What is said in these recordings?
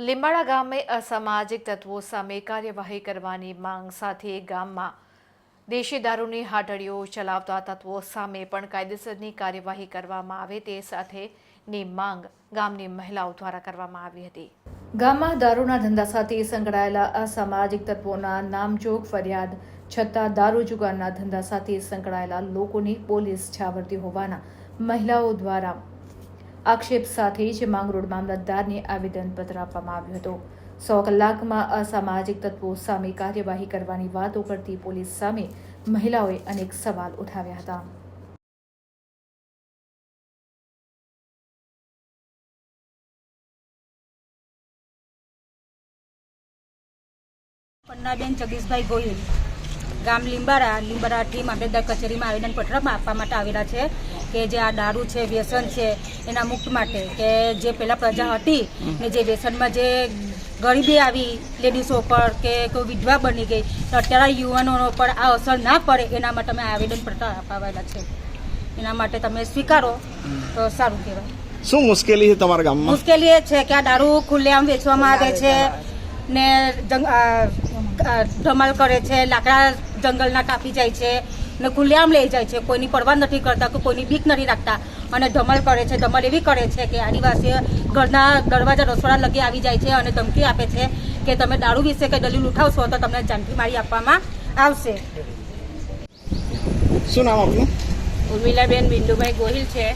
લીંબાડા ગામે અસામાજિક તત્વો સામે કાર્યવાહી કરવાની માંગ સાથે ગામમાં દેશી દારૂની હાટડીઓ ચલાવતા તત્વો સામે પણ કાયદેસરની કાર્યવાહી કરવામાં આવે તે સાથેની માંગ ગામની મહિલાઓ દ્વારા કરવામાં આવી હતી. ગામમાં દારૂના ધંધા સાથે સંકળાયેલા અસામાજિક તત્વોના નામજોગ ફરિયાદ છતાં દારૂ જુગારના ધંધા સાથે સંકળાયેલા લોકોની પોલીસ છાવરતી હોવાના મહિલાઓ દ્વારા આક્ષેપ સાથે જ માંગરોળ મામલતદારને આવેદનપત્ર આપવામાં આવ્યું હતું. સો કલાકમાં અસામાજિક તત્વો સામે કાર્યવાહી કરવાની વાતો કરતી પોલીસ સામે મહિલાઓએ અનેક સવાલ ઉઠાવ્યા હતા. પન્નાબેન જગદીશભાઈ ગોહિલ ગામ લીંબારા લીંબારાથી મામલતદાર કચેરીમાં આવેદન પત્રમાં આપવા માટે આવેલા છે. કે જે આ દારૂ છે વ્યસન છે એના મુક્ત માટે કે જે પહેલાં પ્રજા હતી ને જે વ્યસનમાં જે ગરીબી આવી લેડીઝો પર કે કોઈ વિધવા બની ગઈ તો અત્યારે યુવાનો પર આ અસર ના પડે એના માટે અમે આવેદન પત્ર અપાવેલા છે. એના માટે તમે સ્વીકારો તો સારું કહેવાય. શું મુશ્કેલી છે તમારા ગામમાં? મુશ્કેલી એ છે કે આ દારૂ ખુલ્લેઆમ વેચવામાં આવે છે ને ધમાલ કરે છે લાકડા જંગલના કાપી જાય છે ને ખુલ્લેઆમ લઈ જાય છે. કોઈની પરવા નથી કરતા કે કોઈની બીક નથી રાખતા. અને ધમલ કરે છે ધમલ એવી કરે છે કે આદિવાસી ઘરના દરવાજા રસોડા લગી આવી જાય છે અને ધમકી આપે છે કે તમે દારૂ વિશે કંઈ દલીલ ઉઠાવશો તો તમને જાનથી મારી આપવામાં આવશે. શું નામ આપનું? ઉર્મિલાબેન બિંદુભાઈ ગોહિલ છે.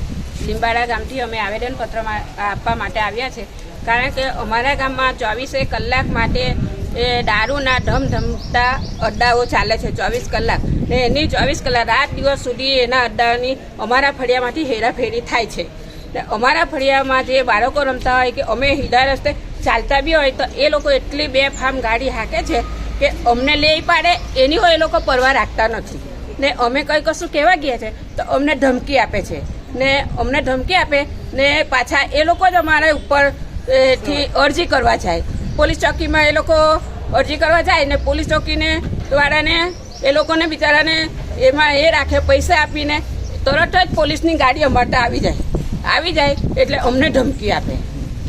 લીંબાડા ગામથી અમે આવેદનપત્રમાં આપવા માટે આવ્યા છે. કારણ કે અમારા ગામમાં ચોવીસે કલાક માટે એ દારૂના ધમધમતા અડ્ડાઓ ચાલે છે ચોવીસ કલાક. ને એની ચોવીસ કલાક રાત દિવસ સુધી એના અડ્ડાની અમારા ફળિયામાંથી હેરાફેરી થાય છે. ને અમારા ફળિયામાં જે બાળકો રમતા હોય કે અમે હિદા રસ્તે ચાલતા બી હોય તો એ લોકો એટલી બે ફામ ગાડી હાકે છે કે અમને લઈ પાડે, એની હોય એ લોકો પરવા રાખતા નથી. ને અમે કંઈ કશું કહેવા ગયા છે તો અમને ધમકી આપે છે. ને અમને ધમકી આપે ને પાછા એ લોકો જ અમારા ઉપરથી અરજી કરવા જાય. પોલીસ ચોકીમાં એ લોકો અરજી કરવા જાય ને પોલીસ ચોકીને વાળાને એ લોકોને બિચારાને એમાં એ રાખે પૈસા આપીને તરત જ પોલીસની ગાડી અમારતા આવી જાય. આવી જાય એટલે અમને ધમકી આપે.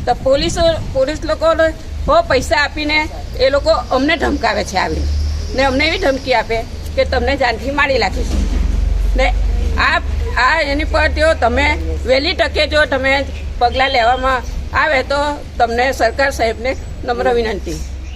તો પોલીસો, પોલીસ લોકો હો પૈસા આપીને એ લોકો અમને ધમકાવે છે આવીને. ને અમને એવી ધમકી આપે કે તમને જાનથી મારી નાખીશું. ને આ આ એની પર જો તમે વહેલી તકે જો તમે પગલાં લેવામાં આવે તો તમને સરકાર સાહેબને નમ્ર વિનંતી.